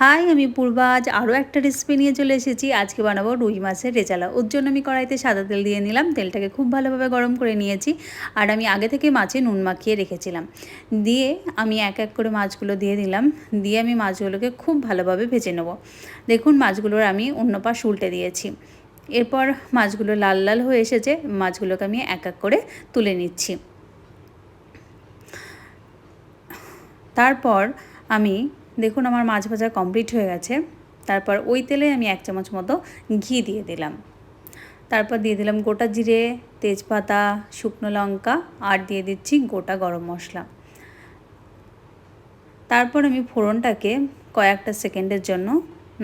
High, আমি পূর্বা। আজ আরও একটা রেসিপি নিয়ে চলে এসেছি। আজকে বানাবো রুই মাছের রেজালা। ওর জন্য আমি কড়াইতে সাদা তেল দিয়ে নিলাম। তেলটাকে খুব ভালোভাবে গরম করে নিয়েছি। আর আমি আগে থেকে মাছে নুন মাখিয়ে রেখেছিলাম। দিয়ে আমি এক এক করে মাছগুলো দিয়ে দিলাম। দিয়ে আমি মাছগুলোকে খুব ভালোভাবে ভেজে নেব। দেখুন, মাছগুলোর আমি অন্য পাশ উল্টে দিয়েছি। এরপর মাছগুলো লাল লাল হয়ে এসেছে। মাছগুলোকে আমি এক এক করে তুলে নিচ্ছি। তারপর আমি দেখুন আমার মাছ ভাজা কমপ্লিট হয়ে গেছে। তারপর ওই তেলে আমি এক চামচ মতো ঘি দিয়ে দিলাম। তারপর দিয়ে দিলাম গোটা জিরে, তেজপাতা, শুকনো লঙ্কা আর দিয়ে দিচ্ছি গোটা গরম মশলা। তারপর আমি ফোড়নটাকে কয়েকটা সেকেন্ডের জন্য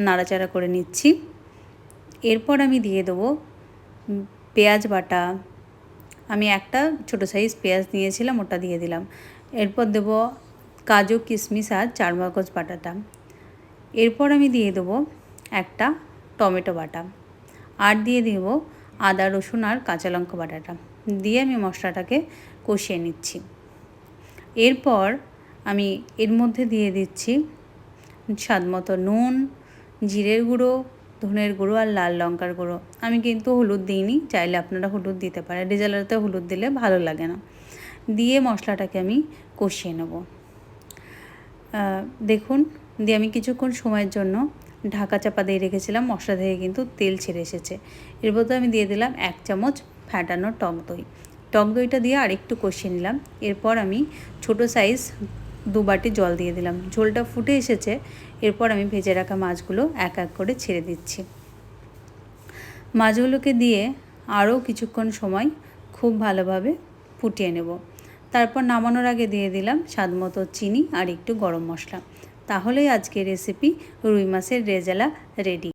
নাড়াচাড়া করে নিচ্ছি। এরপর আমি দিয়ে দেবো পেঁয়াজ বাটা। আমি একটা ছোটো সাইজ পেঁয়াজ নিয়েছিলাম, ওটা দিয়ে দিলাম। এরপর দেবো কাজু, কিশমিশ আর চার চারমগজ বাটাটা এরপর আমি দিয়ে দেবো একটা টমেটো বাটা আর দিয়ে দেবো আদা, রসুন আর কাঁচা লঙ্কা বাটাটা। দিয়ে আমি মশলাটাকে কষিয়ে নিচ্ছি। এরপর আমি এর মধ্যে দিয়ে দিচ্ছি স্বাদ মতো নুন, জিরের গুঁড়ো, ধনের গুঁড়ো আর লাল লঙ্কার গুঁড়ো। আমি কিন্তু হলুদ দিইনি, চাইলে আপনারা হলুদ দিতে পারেন। রেজালাতে হলুদ দিলে ভালো লাগে না। দিয়ে মশলাটাকে আমি কষিয়ে নেব। দেখুন, দিয়ে আমি কিছুক্ষণ সময়ের জন্য ঢাকা চাপা দিয়ে রেখেছিলাম, মশলা থেকে কিন্তু তেল ছেড়ে এসেছে। এর মধ্যে আমি দিয়ে দিলাম এক চামচ ফ্যাটানো টক দই। টক দইটা দিয়ে আরেকটু কষিয়ে নিলাম। এরপর আমি ছোট সাইজ দু বাটি জল দিয়ে দিলাম। ঝোলটা ফুটে এসেছে, এরপর আমি ভেজে রাখা মাছগুলো এক এক করে ছেড়ে দিচ্ছি। মাছগুলোকে দিয়ে আরও কিছুক্ষণ সময় খুব ভালোভাবে ফুটিয়ে নেব। তারপর নামানোর আগে দিয়ে দিলাম স্বাদ মতো চিনি আর একটু গরম মশলা। তাহলেই আজকের রেসিপি রুই মাছের রেজালা রেডি